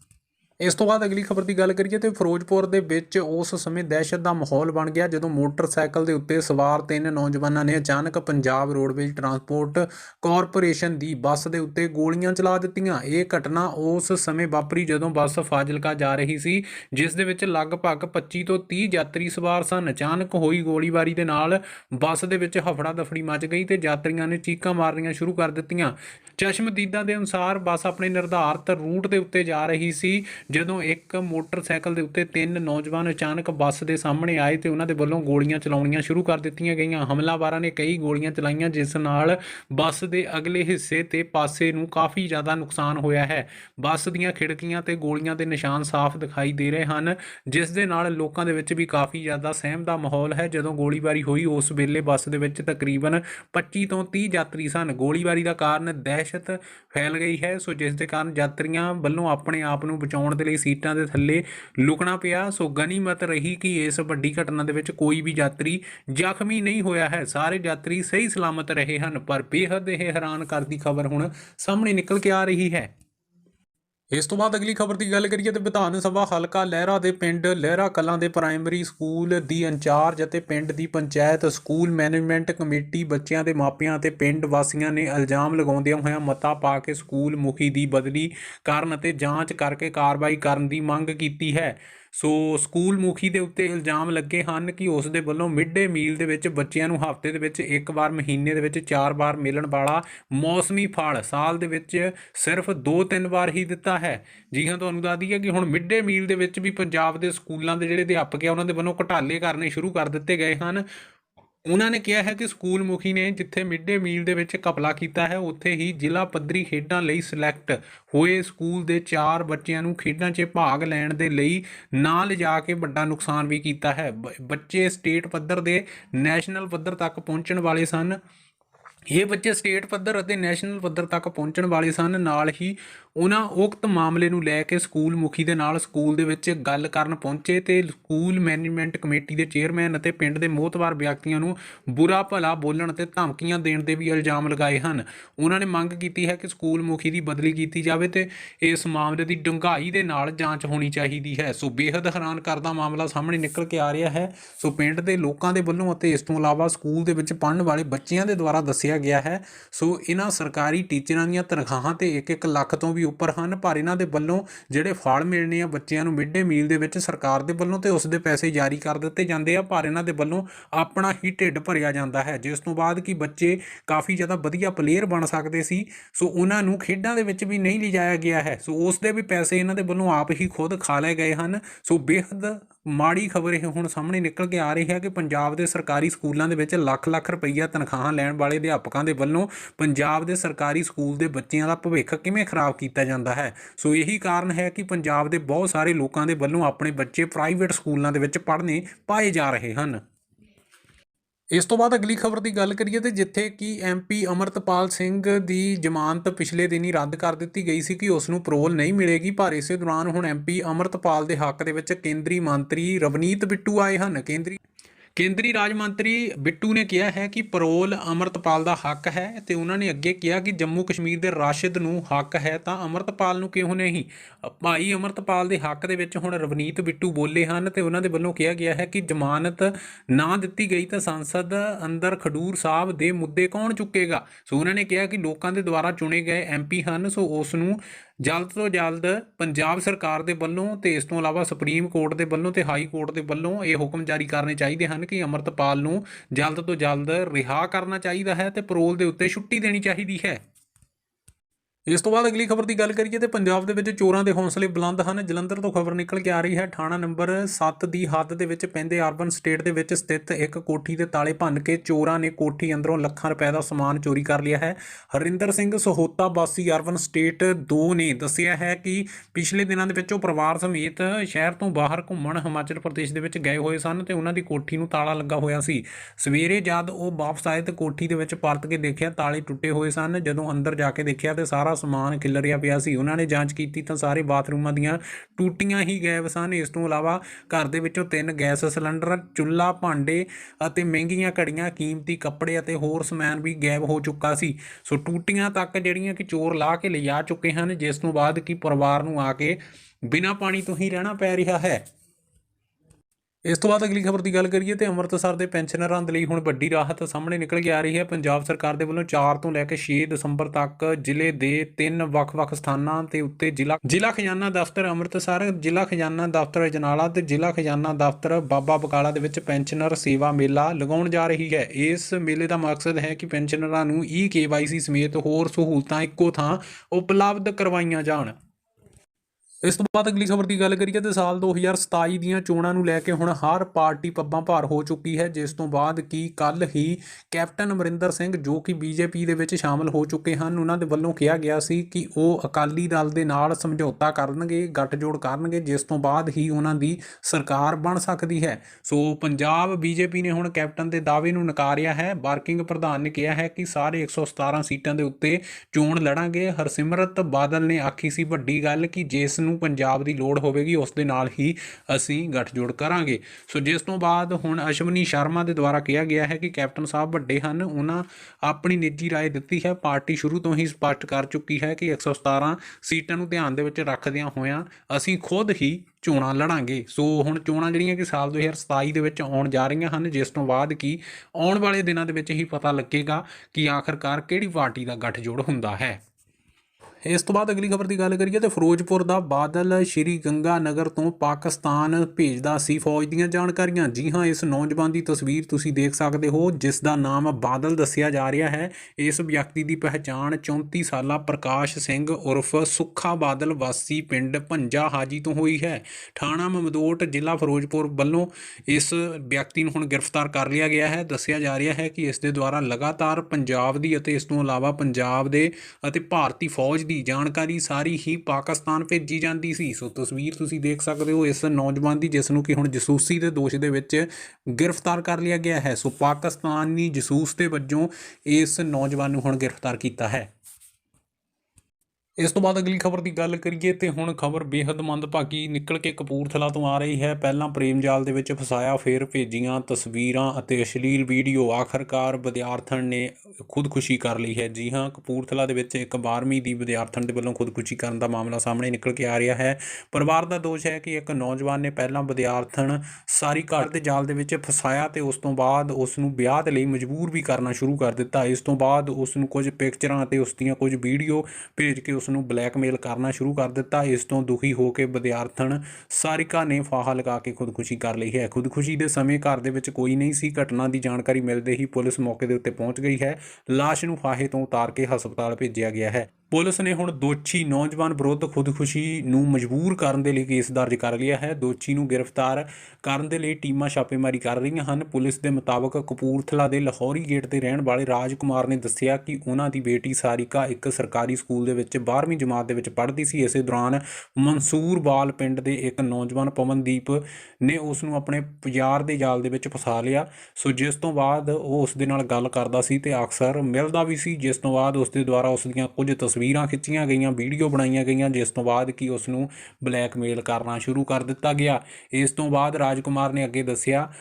ਇਸ ਤੋਂ ਬਾਅਦ ਅਗਲੀ ਖਬਰ ਦੀ ਗੱਲ ਕਰੀਏ ਤੇ ਫਿਰੋਜ਼ਪੁਰ ਦੇ ਵਿੱਚ ਉਸ ਸਮੇਂ ਦਹਿਸ਼ਤ ਦਾ ਮਾਹੌਲ ਬਣ ਗਿਆ ਜਦੋਂ ਮੋਟਰਸਾਈਕਲ ਦੇ ਉੱਤੇ ਸਵਾਰ ਤਿੰਨ ਨੌਜਵਾਨਾਂ ਨੇ ਅਚਾਨਕ ਪੰਜਾਬ ਰੋਡਵੇਜ਼ ਟਰਾਂਸਪੋਰਟ ਕਾਰਪੋਰੇਸ਼ਨ ਦੀ ਬੱਸ ਦੇ ਉੱਤੇ ਗੋਲੀਆਂ ਚਲਾ ਦਿੱਤੀਆਂ। ਇਹ ਘਟਨਾ ਉਸ ਸਮੇਂ ਵਾਪਰੀ ਜਦੋਂ ਬੱਸ ਫਾਜ਼ਿਲਕਾ ਜਾ ਰਹੀ ਸੀ, ਜਿਸ ਦੇ ਵਿੱਚ ਲਗਭਗ 25 ਤੋਂ 30 ਯਾਤਰੀ ਸਵਾਰ ਸਨ। ਅਚਾਨਕ ਹੋਈ ਗੋਲੀਬਾਰੀ ਦੇ ਨਾਲ ਬੱਸ ਦੇ ਵਿੱਚ ਹਫੜਾ ਦਫੜੀ ਮਚ ਗਈ ਤੇ ਯਾਤਰੀਆਂ ਨੇ ਚੀਕਾਂ ਮਾਰਨੀਆਂ ਸ਼ੁਰੂ ਕਰ ਦਿੱਤੀਆਂ। ਚਸ਼ਮਦੀਦਾਂ ਦੇ ਅਨੁਸਾਰ ਬੱਸ ਆਪਣੇ ਨਿਰਧਾਰਤ ਰੂਟ ਦੇ ਉੱਤੇ ਜਾ ਰਹੀ ਸੀ ਜਦੋਂ ਇੱਕ ਮੋਟਰਸਾਈਕਲ ਦੇ ਉੱਤੇ ਤਿੰਨ ਨੌਜਵਾਨ ਅਚਾਨਕ ਬੱਸ ਦੇ ਸਾਹਮਣੇ ਆਏ ਤੇ ਉਹਨਾਂ ਦੇ ਵੱਲੋਂ ਗੋਲੀਆਂ ਚਲਾਉਣੀਆਂ ਸ਼ੁਰੂ ਕਰ ਦਿੱਤੀਆਂ ਗਈਆਂ। ਹਮਲਾਵਰਾਂ ਨੇ ਕਈ ਗੋਲੀਆਂ ਚਲਾਈਆਂ, ਜਿਸ ਨਾਲ ਬੱਸ ਦੇ ਅਗਲੇ ਹਿੱਸੇ ਤੇ ਪਾਸੇ ਨੂੰ ਕਾਫੀ ਜ਼ਿਆਦਾ ਨੁਕਸਾਨ ਹੋਇਆ ਹੈ। ਬੱਸ ਦੀਆਂ ਖਿੜਕੀਆਂ ਤੇ ਗੋਲੀਆਂ ਦੇ ਨਿਸ਼ਾਨ ਸਾਫ਼ ਦਿਖਾਈ ਦੇ ਰਹੇ ਹਨ, ਜਿਸ ਦੇ ਨਾਲ ਲੋਕਾਂ ਦੇ ਵਿੱਚ ਵੀ ਕਾਫੀ ਜ਼ਿਆਦਾ ਸਹਿਮ ਦਾ ਮਾਹੌਲ ਹੈ। ਜਦੋਂ ਗੋਲੀਬਾਰੀ ਹੋਈ, ਉਸ ਵੇਲੇ ਬੱਸ ਦੇ ਵਿੱਚ ਤਕਰੀਬਨ 25 ਤੋਂ 30 ਯਾਤਰੀ ਸਨ। ਗੋਲੀਬਾਰੀ ਦਾ ਕਾਰਨ ਦਹਿਸ਼ਤ ਫੈਲ ਗਈ ਹੈ, ਸੋ ਜਿਸ ਦੇ ਕਾਰਨ ਯਾਤਰੀਆਂ ਵੱਲੋਂ ਆਪਣੇ ਆਪ ਨੂੰ ਬਚਾਉਣ ਦੇ ਲਈ ਸੀਟਾਂ ਦੇ ਥੱਲੇ ਲੁਕਣਾ ਪਿਆ। ਸੋ ਗਨੀਮਤ ਰਹੀ ਕਿ ਇਸ ਵੱਡੀ ਘਟਨਾ ਦੇ ਵਿੱਚ ਕੋਈ ਵੀ ਯਾਤਰੀ ਜ਼ਖਮੀ ਨਹੀਂ ਹੋਇਆ ਹੈ। ਸਾਰੇ ਯਾਤਰੀ ਸਹੀ ਸਲਾਮਤ ਰਹੇ ਹਨ, ਪਰ ਬੇਹੱਦ ਇਹ ਹੈਰਾਨ ਕਰਦੀ ਖਬਰ ਹੁਣ ਸਾਹਮਣੇ ਨਿਕਲ ਕੇ ਆ ਰਹੀ ਹੈ। ਇਸ ਤੋਂ ਬਾਅਦ ਅਗਲੀ ਖਬਰ ਦੀ ਗੱਲ ਕਰੀਏ ਤੇ ਵਿਧਾਨ ਸਭਾ ਹਲਕਾ ਲਹਿਰਾ ਦੇ ਪਿੰਡ ਲਹਿਰਾ ਕਲਾਂ ਦੇ ਪ੍ਰਾਇਮਰੀ ਸਕੂਲ ਦੀ ਇੰਚਾਰਜ ਅਤੇ ਪਿੰਡ ਦੀ ਪੰਚਾਇਤ ਸਕੂਲ ਮੈਨੇਜਮੈਂਟ ਕਮੇਟੀ ਬੱਚਿਆਂ ਦੇ ਮਾਪਿਆਂ ਅਤੇ ਪਿੰਡ ਵਾਸੀਆਂ ਨੇ ਇਲਜ਼ਾਮ ਲਗਾਉਂਦਿਆਂ ਹੋਇਆਂ ਮਤਾ ਪਾ ਕੇ ਸਕੂਲ ਮੁਖੀ ਦੀ ਬਦਲੀ ਕਰਨ ਅਤੇ ਜਾਂਚ ਕਰਕੇ ਕਾਰਵਾਈ ਕਰਨ ਦੀ ਮੰਗ ਕੀਤੀ ਹੈ। ਸੋ ਸਕੂਲ ਮੁਖੀ ਦੇ ਉੱਤੇ ਇਲਜ਼ਾਮ ਲੱਗੇ ਹਨ ਕਿ ਉਸ ਦੇ ਵੱਲੋਂ ਮਿਡ ਡੇ ਮੀਲ ਦੇ ਵਿੱਚ ਬੱਚਿਆਂ ਨੂੰ ਹਫ਼ਤੇ ਦੇ ਵਿੱਚ ਇੱਕ ਵਾਰ, ਮਹੀਨੇ ਦੇ ਵਿੱਚ ਚਾਰ ਵਾਰ ਮਿਲਣ ਵਾਲਾ ਮੌਸਮੀ ਫਲ ਸਾਲ ਦੇ ਵਿੱਚ ਸਿਰਫ 2-3 ਵਾਰ ਹੀ ਦਿੱਤਾ ਹੈ। ਜੀ ਹਾਂ, ਤੁਹਾਨੂੰ ਦੱਸ ਦਈਏ ਕਿ ਹੁਣ ਮਿਡ ਡੇ ਮੀਲ ਦੇ ਵਿੱਚ ਵੀ ਪੰਜਾਬ ਦੇ ਸਕੂਲਾਂ ਦੇ ਜਿਹੜੇ ਅਧਿਆਪਕ ਆ, ਉਹਨਾਂ ਦੇ ਵੱਲੋਂ ਘਟਾਲੇ ਕਰਨੇ ਸ਼ੁਰੂ ਕਰ ਦਿੱਤੇ ਗਏ ਹਨ। ਉਹਨਾਂ ਨੇ ਕਿਹਾ ਹੈ ਕਿ ਸਕੂਲ ਮੁਖੀ ਨੇ ਜਿੱਥੇ ਮਿਡ ਡੇ ਮੀਲ ਦੇ ਵਿੱਚ ਕਪਲਾ ਕੀਤਾ ਹੈ, ਉੱਥੇ ਹੀ ਜ਼ਿਲ੍ਹਾ ਪੱਧਰੀ ਖੇਡਾਂ ਲਈ ਸਿਲੈਕਟ ਹੋਏ ਸਕੂਲ ਦੇ ਚਾਰ ਬੱਚਿਆਂ ਨੂੰ ਖੇਡਾਂ 'ਚ ਭਾਗ ਲੈਣ ਦੇ ਲਈ ਨਾ ਲਿਜਾ ਕੇ ਵੱਡਾ ਨੁਕਸਾਨ ਵੀ ਕੀਤਾ ਹੈ। ਬੱਚੇ ਸਟੇਟ ਪੱਧਰ ਦੇ ਨੈਸ਼ਨਲ ਪੱਧਰ ਤੱਕ ਪਹੁੰਚਣ ਵਾਲੇ ਸਨ। ਇਹ ਬੱਚੇ ਸਟੇਟ ਪੱਧਰ ਅਤੇ ਨੈਸ਼ਨਲ ਪੱਧਰ ਤੱਕ ਪਹੁੰਚਣ ਵਾਲੇ ਸਨ। ਨਾਲ ਹੀ ਉਹਨਾਂ ਉਕਤ ਮਾਮਲੇ ਨੂੰ ਲੈ ਕੇ ਸਕੂਲ ਮੁਖੀ ਦੇ ਨਾਲ ਸਕੂਲ ਦੇ ਵਿੱਚ ਗੱਲ ਕਰਨ ਪਹੁੰਚੇ ਤੇ ਸਕੂਲ ਮੈਨੇਜਮੈਂਟ ਕਮੇਟੀ ਦੇ ਚੇਅਰਮੈਨ ਅਤੇ ਪਿੰਡ ਦੇ ਮੋਹਤਵਾਰ ਵਿਅਕਤੀਆਂ ਨੂੰ ਬੁਰਾ ਭਲਾ ਬੋਲਣ ਤੇ ਧਮਕੀਆਂ ਦੇਣ ਦੇ ਵੀ ਇਲਜ਼ਾਮ ਲਗਾਏ ਹਨ। ਉਹਨਾਂ ਨੇ ਮੰਗ ਕੀਤੀ ਹੈ ਕਿ ਸਕੂਲ ਮੁਖੀ ਦੀ ਬਦਲੀ ਕੀਤੀ ਜਾਵੇ ਤੇ ਇਸ ਮਾਮਲੇ ਦੀ ਡੂੰਘਾਈ ਦੇ ਨਾਲ ਜਾਂਚ ਹੋਣੀ ਚਾਹੀਦੀ ਹੈ। ਸੋ ਬੇहद ਹੈਰਾਨ ਕਰਦਾ ਮਾਮਲਾ ਸਾਹਮਣੇ ਨਿਕਲ ਕੇ ਆ ਰਿਹਾ ਹੈ। ਸੋ ਪਿੰਡ ਦੇ ਲੋਕਾਂ ਦੇ ਵੱਲੋਂ ਅਤੇ ਇਸ ਤੋਂ ਇਲਾਵਾ ਸਕੂਲ ਦੇ ਵਿੱਚ ਪੜ੍ਹਨ ਵਾਲੇ ਬੱਚਿਆਂ ਦੇ ਦੁਆਰਾ ਦੱਸਿਆ ਗਿਆ ਹੈ। ਸੋ ਇਹਨਾਂ ਸਰਕਾਰੀ ਟੀਚਰਾਂ ਦੀਆਂ ਤਨਖਾਹਾਂ ਤੇ 1-1 ਲੱਖ ਤੋਂ ਵੀ ਉੱਪਰ ਹਨ, ਪਰ ਇਹਨਾਂ ਦੇ ਵੱਲੋਂ ਜਿਹੜੇ ਫਲ ਮਿਲਣੇ ਆ ਬੱਚਿਆਂ ਨੂੰ ਮਿਡ ਡੇ ਮੀਲ ਦੇ ਵਿੱਚ ਸਰਕਾਰ ਦੇ ਵੱਲੋਂ ਤੇ ਉਸ ਦੇ ਪੈਸੇ ਜਾਰੀ ਕਰ ਦਿੱਤੇ ਜਾਂਦੇ ਆ, ਪਰ ਇਹਨਾਂ ਦੇ ਵੱਲੋਂ ਆਪਣਾ ਹੀ ਢਿੱਡ ਭਰਿਆ ਜਾਂਦਾ ਹੈ। ਜਿਸ ਤੋਂ ਬਾਅਦ ਕਿ ਬੱਚੇ ਕਾਫੀ ਜ਼ਿਆਦਾ ਵਧੀਆ ਪਲੇਅਰ ਬਣ ਸਕਦੇ ਸੀ, ਸੋ ਉਹਨਾਂ ਨੂੰ ਖੇਡਾਂ ਦੇ ਵਿੱਚ ਵੀ ਨਹੀਂ ਲਿਜਾਇਆ ਗਿਆ ਹੈ। ਸੋ ਉਸ ਦੇ ਵੀ ਪੈਸੇ ਇਹਨਾਂ ਦੇ ਵੱਲੋਂ ਆਪ ਹੀ ਖੁਦ ਖਾ ਲਏ ਗਏ ਹਨ। ਸੋ ਬੇਹੱਦ ਮਾੜੀ ਖਬਰ ਇਹ ਹੁਣ ਸਾਹਮਣੇ ਨਿਕਲ ਕੇ ਆ ਰਹੀ ਹੈ ਕਿ ਪੰਜਾਬ ਦੇ ਸਰਕਾਰੀ ਸਕੂਲਾਂ ਦੇ ਵਿੱਚ ਲੱਖ ਲੱਖ ਰੁਪਈਆ ਤਨਖਾਹਾਂ ਲੈਣ ਵਾਲੇ ਅਧਿਆਪਕਾਂ ਦੇ ਵੱਲੋਂ ਪੰਜਾਬ ਦੇ ਸਰਕਾਰੀ ਸਕੂਲ ਦੇ ਬੱਚਿਆਂ ਦਾ ਭਵਿੱਖ ਕਿਵੇਂ ਖਰਾਬ ਕੀਤਾ ਜਾਂਦਾ ਹੈ? ਸੋ ਇਹੀ ਕਾਰਨ ਹੈ ਕਿ ਪੰਜਾਬ ਦੇ ਬਹੁਤ ਸਾਰੇ ਲੋਕਾਂ ਦੇ ਵੱਲੋਂ ਆਪਣੇ ਬੱਚੇ ਪ੍ਰਾਈਵੇਟ ਸਕੂਲਾਂ ਦੇ ਵਿੱਚ ਪੜ੍ਹਨੇ ਪਾਏ ਜਾ ਰਹੇ ਹਨ। ਇਸ ਤੋਂ ਬਾਅਦ ਅਗਲੀ ਖਬਰ ਦੀ ਗੱਲ ਕਰੀਏ ਤੇ ਜਿੱਥੇ ਕਿ ਐਮਪੀ ਅਮਰਤਪਾਲ ਸਿੰਘ ਦੀ ਜ਼ਮਾਨਤ ਪਿਛਲੇ ਦਿਨੀ ਰੱਦ ਕਰ ਦਿੱਤੀ ਗਈ ਸੀ ਕਿ ਉਸ ਨੂੰ ਪਰੋਲ ਨਹੀਂ ਮਿਲੇਗੀ, ਪਰ ਇਸੇ ਦੌਰਾਨ ਹੁਣ ਐਮਪੀ ਅਮਰਤਪਾਲ ਦੇ ਹੱਕ ਦੇ ਵਿੱਚ ਕੇਂਦਰੀ ਮੰਤਰੀ ਰਵਨੀਤ ਬਿੱਟੂ ਆਏ ਹਨ। ਕੇਂਦਰੀ ਕੇਂਦਰੀ ਰਾਜ ਮੰਤਰੀ ਬਿੱਟੂ ਨੇ ਕਿਹਾ ਹੈ ਕਿ ਪਰੋਲ ਅਮਰਤਪਾਲ ਦਾ ਹੱਕ ਹੈ ਤੇ ਉਹਨਾਂ ਨੇ ਅੱਗੇ ਕਿਹਾ ਕਿ ਜੰਮੂ ਕਸ਼ਮੀਰ ਦੇ ਰਾਸ਼ਿਦ ਨੂੰ ਹੱਕ ਹੈ, ਤਾਂ ਅਮਰਤਪਾਲ ਨੂੰ ਕਿਉਂ ਨਹੀਂ? ਭਾਈ ਅਮਰਤਪਾਲ ਦੇ ਹੱਕ ਦੇ ਵਿੱਚ ਹੁਣ ਰਵਨੀਤ ਬਿੱਟੂ ਬੋਲੇ ਹਨ ਤੇ ਉਹਨਾਂ ਦੇ ਵੱਲੋਂ ਕਿਹਾ ਗਿਆ ਹੈ ਕਿ ਜ਼ਮਾਨਤ ਨਾ ਦਿੱਤੀ ਗਈ ਤਾਂ ਸੰਸਦ ਅੰਦਰ ਖਡੂਰ ਸਾਹਿਬ ਦੇ ਮੁੱਦੇ ਕੌਣ ਚੁੱਕੇਗਾ? ਸੋ ਉਹਨਾਂ ਨੇ ਕਿਹਾ ਕਿ ਲੋਕਾਂ ਦੇ ਦੁਆਰਾ ਚੁਣੇ ਗਏ ਐਮਪੀ ਹਨ, ਸੋ ਉਸ ਨੂੰ ਜਲਦ ਤੋਂ ਜਲਦ ਪੰਜਾਬ ਸਰਕਾਰ ਦੇ ਵੱਲੋਂ ਤੇ ਇਸ ਤੋਂ ਇਲਾਵਾ ਸੁਪਰੀਮ ਕੋਰਟ ਦੇ ਵੱਲੋਂ ਤੇ ਹਾਈ ਕੋਰਟ ਦੇ ਵੱਲੋਂ ਇਹ ਹੁਕਮ ਜਾਰੀ ਕਰਨੇ ਚਾਹੀਦੇ ਹਨ ਕਿ ਅਮਰਤਪਾਲ ਨੂੰ ਜਲਦ ਤੋਂ ਜਲਦ ਰਿਹਾ ਕਰਨਾ ਚਾਹੀਦਾ ਹੈ ਤੇ ਪਰੋਲ ਦੇ ਉੱਤੇ ਛੁੱਟੀ ਦੇਣੀ ਚਾਹੀਦੀ ਹੈ। ਇਸ ਤੋਂ ਬਾਅਦ ਅਗਲੀ ਖਬਰ ਦੀ ਗੱਲ ਕਰੀਏ ਤੇ ਪੰਜਾਬ ਦੇ ਵਿੱਚ ਚੋਰਾਂ ਦੇ ਹੌਸਲੇ ਬੁਲੰਦ ਹਨ। ਜਲੰਧਰ ਤੋਂ ਖਬਰ ਨਿਕਲ ਕੇ ਆ ਰਹੀ ਹੈ, ਥਾਣਾ ਨੰਬਰ 7 ਦੀ ਹੱਦ ਦੇ ਵਿੱਚ ਪੈਂਦੇ ਅਰਬਨ ਸਟੇਟ ਦੇ ਵਿੱਚ ਸਥਿਤ ਇੱਕ ਕੋਠੀ ਦੇ ਤਾਲੇ ਭੰਨ ਕੇ ਚੋਰਾਂ ਨੇ ਕੋਠੀ ਅੰਦਰੋਂ ਲੱਖਾਂ ਰੁਪਏ ਦਾ ਸਮਾਨ ਚੋਰੀ ਕਰ ਲਿਆ ਹੈ। ਹਰਿੰਦਰ ਸਿੰਘ ਸਹੋਤਾ ਵਾਸੀ ਅਰਬਨ ਸਟੇਟ 2 ਨੇ ਦੱਸਿਆ ਹੈ ਕਿ ਪਿਛਲੇ ਦਿਨਾਂ ਦੇ ਵਿੱਚ ਉਹ ਪਰਿਵਾਰ ਸਮੇਤ ਸ਼ਹਿਰ ਤੋਂ ਬਾਹਰ ਘੁੰਮਣ ਹਿਮਾਚਲ ਪ੍ਰਦੇਸ਼ ਦੇ ਵਿੱਚ ਗਏ ਹੋਏ ਸਨ ਤੇ ਉਹਨਾਂ ਦੀ ਕੋਠੀ ਨੂੰ ਤਾਲਾ ਲੱਗਾ ਹੋਇਆ ਸੀ। ਸਵੇਰੇ ਜਦ ਉਹ ਵਾਪਸ ਆਏ ਤੇ ਕੋਠੀ ਦੇ ਵਿੱਚ ਪਰਤ ਕੇ ਦੇਖਿਆ, ਤਾਲੇ ਟੁੱਟੇ ਹੋਏ ਸਨ। ਜਦੋਂ ਅੰਦਰ ਜਾ ਕੇ ਦੇਖਿਆ ਤੇ ਸਾਰਾ ਸਮਾਨ ਖਿਲਰਿਆ ਪਿਆ ਸੀ, ਉਹਨਾਂ ਨੇ ਜਾਂਚ ਕੀਤੀ ਤਾਂ ਸਾਰੇ ਬਾਥਰੂਮਾਂ ਦੀਆਂ ਟੂਟੀਆਂ ਹੀ ਗਾਇਬ ਸਨ। ਇਸ ਤੋਂ ਇਲਾਵਾ ਘਰ ਦੇ ਵਿੱਚੋਂ ਤਿੰਨ ਗੈਸ ਸਿਲੰਡਰ, ਚੁੱਲ੍ਹਾ, ਭਾਂਡੇ ਅਤੇ ਮਹਿੰਗੀਆਂ ਘੜੀਆਂ, ਕੀਮਤੀ ਕੱਪੜੇ ਅਤੇ ਹੋਰ ਸਮਾਨ ਵੀ ਗਾਇਬ ਹੋ ਚੁੱਕਾ ਸੀ। ਸੋ ਟੂਟੀਆਂ ਤੱਕ ਜਿਹੜੀਆਂ ਕਿ ਚੋਰ ਲਾ ਕੇ ਲਿਜਾ ਚੁੱਕੇ ਹਨ, ਜਿਸ ਤੋਂ ਬਾਅਦ ਕਿ ਪਰਿਵਾਰ ਨੂੰ ਆ ਕੇ ਬਿਨਾਂ ਪਾਣੀ ਤੋਂ ਹੀ ਰਹਿਣਾ ਪੈ ਰਿਹਾ ਹੈ। ਇਸ ਤੋਂ ਬਾਅਦ ਅਗਲੀ ਖਬਰ ਦੀ ਗੱਲ ਕਰੀਏ ਤੇ ਅੰਮ੍ਰਿਤਸਰ ਦੇ ਪੈਨਸ਼ਨਰਾਂ ਦੇ ਲਈ ਹੁਣ ਵੱਡੀ ਰਾਹਤ ਸਾਹਮਣੇ ਨਿਕਲ ਕੇ ਆ ਰਹੀ ਹੈ। ਪੰਜਾਬ ਸਰਕਾਰ ਦੇ ਵੱਲੋਂ 4 ਤੋਂ ਲੈ ਕੇ 6 ਦਸੰਬਰ ਤੱਕ ਜ਼ਿਲ੍ਹੇ ਦੇ ਤਿੰਨ ਵੱਖ-ਵੱਖ ਸਥਾਨਾਂ ਤੇ ਉੱਤੇ ਜ਼ਿਲ੍ਹਾ ਜ਼ਿਲ੍ਹਾ ਖਜ਼ਾਨਾ ਦਫ਼ਤਰ ਅੰਮ੍ਰਿਤਸਰ, ਜ਼ਿਲ੍ਹਾ ਖਜ਼ਾਨਾ ਦਫ਼ਤਰ ਅਜਨਾਲਾ ਤੇ ਜ਼ਿਲ੍ਹਾ ਖਜ਼ਾਨਾ ਦਫ਼ਤਰ ਬਾਬਾ ਬਕਾਲਾ ਦੇ ਵਿੱਚ ਪੈਨਸ਼ਨਰ ਸੇਵਾ ਮੇਲਾ ਲਗਾਉਣ ਜਾ ਰਹੀ ਹੈ। ਇਸ ਮੇਲੇ ਦਾ ਮਕਸਦ ਹੈ ਕਿ ਪੈਨਸ਼ਨਰਾਂ ਨੂੰ ਈ ਕੇਵਾਈਸੀ ਸਮੇਤ ਹੋਰ ਸਹੂਲਤਾਂ ਇੱਕੋ ਥਾਂ ਉਪਲਬਧ ਕਰਵਾਈਆਂ ਜਾਣ। ਇਸ ਤੋਂ ਬਾਅਦ ਅਗਲੀ ਖਬਰ ਦੀ ਗੱਲ ਕਰੀਏ ਤੇ ਸਾਲ 2027 ਦੀਆਂ ਚੋਣਾਂ ਨੂੰ ਲੈ ਕੇ ਹੁਣ ਹਰ ਪਾਰਟੀ ਪੱਬਾਂ ਭਾਰ ਹੋ ਚੁੱਕੀ ਹੈ, ਜਿਸ ਤੋਂ ਬਾਅਦ ਕੀ ਕੱਲ ਹੀ ਕੈਪਟਨ ਅਮਰਿੰਦਰ ਸਿੰਘ, ਜੋ ਕਿ ਬੀਜੇਪੀ ਦੇ ਵਿੱਚ ਸ਼ਾਮਲ ਹੋ ਚੁੱਕੇ ਹਨ, ਉਹਨਾਂ ਦੇ ਵੱਲੋਂ ਕਿਹਾ ਗਿਆ ਸੀ ਕਿ ਉਹ ਅਕਾਲੀ ਦਲ ਦੇ ਨਾਲ ਸਮਝੌਤਾ ਕਰਨਗੇ, ਗੱਠਜੋੜ ਕਰਨਗੇ, ਜਿਸ ਤੋਂ ਬਾਅਦ ਹੀ ਉਹਨਾਂ ਦੀ ਸਰਕਾਰ ਬਣ ਸਕਦੀ ਹੈ। ਸੋ ਪੰਜਾਬ ਬੀਜੇਪੀ ਨੇ ਹੁਣ ਕੈਪਟਨ ਦੇ ਦਾਅਵੇ ਨੂੰ ਨਕਾਰਿਆ ਹੈ। ਵਰਕਿੰਗ ਪ੍ਰਧਾਨ ਨੇ ਕਿਹਾ ਹੈ ਕਿ ਸਾਰੇ 117 ਸੀਟਾਂ ਦੇ ਉੱਤੇ ਚੋਣ ਲੜਾਂਗੇ। ਹਰਸਿਮਰਤ ਬਾਦਲ ਨੇ ਆਖੀ ਸੀ ਵੱਡੀ ਗੱਲ ਕਿ ਜਿਸ ਨੂੰ ਪੰਜਾਬ ਦੀ ਲੋੜ ਹੋਵੇਗੀ ਉਸ ਦੇ ਨਾਲ ਹੀ ਅਸੀਂ ਗੱਠਜੋੜ ਕਰਾਂਗੇ ਸੋ ਜਿਸ ਤੋਂ ਬਾਅਦ ਹੁਣ ਅਸ਼ਵਨੀ ਸ਼ਰਮਾ ਦੇ ਦੁਆਰਾ ਕਿਹਾ ਗਿਆ ਹੈ ਕਿ ਕੈਪਟਨ ਸਾਹਿਬ ਵੱਡੇ ਹਨ ਉਹਨਾਂ ਆਪਣੀ ਨਿੱਜੀ رائے ਦਿੱਤੀ ਹੈ ਪਾਰਟੀ ਸ਼ੁਰੂ ਤੋਂ ਹੀ ਸਪਸ਼ਟ ਕਰ ਚੁੱਕੀ ਹੈ ਕਿ 117 ਸੀਟਾਂ ਨੂੰ ਧਿਆਨ ਦੇ ਵਿੱਚ ਰੱਖਦਿਆਂ ਹੋਇਆਂ ਅਸੀਂ ਖੁਦ ਹੀ ਚੋਣਾਂ ਲੜਾਂਗੇ ਸੋ ਹੁਣ ਚੋਣਾਂ ਜਿਹੜੀਆਂ ਕਿ ਸਾਲ 2027 ਦੇ ਵਿੱਚ ਆਉਣ ਜਾ ਰਹੀਆਂ ਹਨ ਜਿਸ ਤੋਂ ਬਾਅਦ ਕੀ ਆਉਣ ਵਾਲੇ ਦਿਨਾਂ ਦੇ ਵਿੱਚ ਹੀ ਪਤਾ ਲੱਗੇਗਾ ਕਿ ਆਖਰਕਾਰ ਕਿਹੜੀ ਪਾਰਟੀ ਦਾ ਗੱਠਜੋੜ ਹੁੰਦਾ ਹੈ ਇਸ ਤੋਂ ਬਾਅਦ ਅਗਲੀ ਖਬਰ ਦੀ ਗੱਲ ਕਰੀਏ ਤੇ ਫਿਰੋਜ਼ਪੁਰ ਦਾ ਬਾਦਲ ਸ਼੍ਰੀ ਗੰਗਾ ਨਗਰ ਤੋਂ ਪਾਕਿਸਤਾਨ ਭੇਜਦਾ ਸੀ ਫੌਜ ਦੀਆਂ ਜਾਣਕਾਰੀਆਂ। ਜੀ ਹਾਂ, ਇਸ ਨੌਜਵਾਨ ਦੀ ਤਸਵੀਰ ਤੁਸੀਂ ਦੇਖ ਸਕਦੇ ਹੋ, ਜਿਸ ਦਾ ਨਾਮ ਬਾਦਲ ਦੱਸਿਆ ਜਾ ਰਿਹਾ ਹੈ। ਇਸ ਵਿਅਕਤੀ ਦੀ ਪਹਿਚਾਣ 34 ਸਾਲਾ ਪ੍ਰਕਾਸ਼ ਸਿੰਘ ਉਰਫ ਸੁੱਖਾ ਬਾਦਲ ਵਾਸੀ ਪਿੰਡ ਭੰਜਾ ਹਾਜੀ ਤੋਂ ਹੋਈ ਹੈ। ਥਾਣਾ ਮਮਦੋਟ, ਜ਼ਿਲ੍ਹਾ ਫਿਰੋਜ਼ਪੁਰ ਵੱਲੋਂ ਇਸ ਵਿਅਕਤੀ ਨੂੰ ਹੁਣ ਗ੍ਰਿਫਤਾਰ ਕਰ ਲਿਆ ਗਿਆ ਹੈ। ਦੱਸਿਆ ਜਾ ਰਿਹਾ ਹੈ ਕਿ ਇਸ ਦੇ ਦੁਆਰਾ ਲਗਾਤਾਰ ਪੰਜਾਬ ਦੀ ਅਤੇ ਇਸ ਤੋਂ ਇਲਾਵਾ ਪੰਜਾਬ ਦੇ ਅਤੇ ਭਾਰਤੀ ਫੌਜ ਦੀ ਜਾਣਕਾਰੀ ਸਾਰੀ ਹੀ ਪਾਕਿਸਤਾਨ ਭੇਜੀ ਜਾਂਦੀ ਸੀ। ਸੋ ਤਸਵੀਰ ਤੁਸੀਂ ਦੇਖ ਸਕਦੇ ਹੋ, ਇਸ ਨੌਜਵਾਨ ਦੀ, ਜਿਸ ਨੂੰ ਕਿ ਹੁਣ ਜਸੂਸੀ ਦੇ ਦੋਸ਼ ਦੇ ਵਿੱਚ ਗ੍ਰਿਫਤਾਰ ਕਰ ਲਿਆ ਗਿਆ ਹੈ। ਸੋ ਪਾਕਿਸਤਾਨੀ ਜਸੂਸ ਦੇ ਵਜੋਂ ਇਸ ਨੌਜਵਾਨ ਨੂੰ ਹੁਣ ਗ੍ਰਿਫਤਾਰ ਕੀਤਾ ਹੈ। ਇਸ ਤੋਂ ਬਾਅਦ ਅਗਲੀ ਖਬਰ ਦੀ ਗੱਲ ਕਰੀਏ ਤੇ ਹੁਣ ਖਬਰ ਬੇहद ਮੰਦਭਾਗੀ ਨਿਕਲ ਕੇ ਕਪੂਰਥਲਾ ਤੋਂ ਆ ਰਹੀ ਹੈ। ਪਹਿਲਾਂ ਪ੍ਰੇਮ ਜਾਲ ਦੇ ਵਿੱਚ ਫਸਾਇਆ, ਫਿਰ ਭੇਜੀਆਂ ਤਸਵੀਰਾਂ ਅਤੇ ਅਸ਼ਲੀਲ ਵੀਡੀਓ। ਆਖਰਕਾਰ ਵਿਦਿਆਰਥਣ ਨੇ ਖੁਦਕੁਸ਼ੀ ਕਰ ਲਈ ਹੈ। ਜੀ ਹਾਂ, ਕਪੂਰਥਲਾ ਦੇ ਵਿੱਚ ਇੱਕ 12ਵੀਂ ਦੀ ਵਿਦਿਆਰਥਣ ਦੇ ਵੱਲੋਂ ਖੁਦਕੁਸ਼ੀ ਕਰਨ ਦਾ ਮਾਮਲਾ ਸਾਹਮਣੇ ਨਿਕਲ ਕੇ ਆ ਰਿਹਾ ਹੈ। ਪਰਿਵਾਰ ਦਾ ਦੋਸ਼ ਹੈ ਕਿ ਇੱਕ ਨੌਜਵਾਨ ਨੇ ਪਹਿਲਾਂ ਵਿਦਿਆਰਥਣ ਸਾਰੀ ਘਰ ਦੇ ਜਾਲ ਦੇ ਵਿੱਚ ਫਸਾਇਆ ਤੇ ਉਸ ਤੋਂ ਬਾਅਦ ਉਸ ਨੂੰ ਵਿਆਹ ਦੇ ਲਈ ਮਜਬੂਰ ਵੀ ਕਰਨਾ ਸ਼ੁਰੂ ਕਰ ਦਿੱਤਾ। ਇਸ ਤੋਂ ਬਾਅਦ ਉਸ ਨੂੰ ਕੁਝ ਪਿਕਚਰਾਂ ਅਤੇ ਉਸ ਦੀਆਂ ਕੁਝ ਵੀਡੀਓ ਭੇਜ ਕੇ ਉਸ ਨੂੰ ਬਲੈਕਮੇਲ ਕਰਨਾ ਸ਼ੁਰੂ ਕਰ ਦਿੱਤਾ। ਇਸ ਤੋਂ ਦੁਖੀ ਹੋ ਕੇ ਵਿਦਿਆਰਥਣ ਸਾਰਿਕਾ ਨੇ ਫਾਹਾ ਲਗਾ ਕੇ ਖੁਦਕੁਸ਼ੀ ਕਰ ਲਈ ਹੈ। ਖੁਦਕੁਸ਼ੀ ਦੇ ਸਮੇਂ ਘਰ ਦੇ ਵਿੱਚ ਕੋਈ ਨਹੀਂ ਸੀ। ਘਟਨਾ ਦੀ ਜਾਣਕਾਰੀ ਮਿਲਦੇ ਹੀ ਪੁਲਿਸ ਮੌਕੇ ਦੇ ਉੱਤੇ ਪਹੁੰਚ ਗਈ ਹੈ। ਲਾਸ਼ ਨੂੰ ਫਾਹੇ ਤੋਂ ਉਤਾਰ ਕੇ ਹਸਪਤਾਲ ਭੇਜਿਆ ਗਿਆ ਹੈ। ਪੁਲਿਸ ਨੇ ਹੁਣ ਦੋਸ਼ੀ ਨੌਜਵਾਨ ਵਿਰੁੱਧ ਖੁਦਕੁਸ਼ੀ ਨੂੰ ਮਜਬੂਰ ਕਰਨ ਦੇ ਲਈ ਕੇਸ ਦਰਜ ਕਰ ਲਿਆ ਹੈ। ਦੋਸ਼ੀ ਨੂੰ ਗ੍ਰਿਫਤਾਰ ਕਰਨ ਦੇ ਲਈ ਟੀਮਾਂ ਛਾਪੇਮਾਰੀ ਕਰ ਰਹੀਆਂ ਹਨ। ਪੁਲਿਸ ਦੇ ਮੁਤਾਬਕ ਕਪੂਰਥਲਾ ਦੇ ਲਾਹੌਰੀ ਗੇਟ ਤੇ ਰਹਿਣ ਵਾਲੇ ਰਾਜਕੁਮਾਰ ਨੇ ਦੱਸਿਆ ਕਿ ਉਹਨਾਂ ਦੀ ਬੇਟੀ ਸਾਰਿਕਾ ਇੱਕ ਸਰਕਾਰੀ ਸਕੂਲ ਦੇ ਵਿੱਚ 12ਵੀਂ ਜਮਾਤ ਦੇ ਵਿੱਚ ਪੜ੍ਹਦੀ ਸੀ। ਇਸੇ ਦੌਰਾਨ ਮਨਸੂਰਵਾਲ ਪਿੰਡ ਦੇ ਇੱਕ ਨੌਜਵਾਨ ਪਵਨਦੀਪ ਨੇ ਉਸ ਨੂੰ ਆਪਣੇ ਪਿਆਰ ਦੇ ਜਾਲ ਦੇ ਵਿੱਚ ਫਸਾ ਲਿਆ। ਸੋ ਜਿਸ ਤੋਂ ਬਾਅਦ ਉਹ ਉਸ ਦੇ ਨਾਲ ਗੱਲ ਕਰਦਾ ਸੀ ਤੇ ਅਕਸਰ ਮਿਲਦਾ ਵੀ ਸੀ। ਜਿਸ ਤੋਂ ਬਾਅਦ ਉਸ ਦੇ ਦੁਆਰਾ ਉਸ ਦੀਆਂ ਕੁਝ ਤਸਵੀਰਾਂ ਖਿੱਚੀਆਂ ਗਈਆਂ, ਵੀਡੀਓ ਬਣਾਈਆਂ ਗਈਆਂ, ਜਿਸ ਤੋਂ ਬਾਅਦ ਕਿ ਉਸ ਨੂੰ ਬਲੈਕਮੇਲ ਕਰਨਾ ਸ਼ੁਰੂ ਕਰ ਦਿੱਤਾ ਗਿਆ। ਇਸ ਤੋਂ ਬਾਅਦ ਰਾਜਕੁਮਾਰ ਨੇ ਅੱਗੇ ਦੱਸਿਆ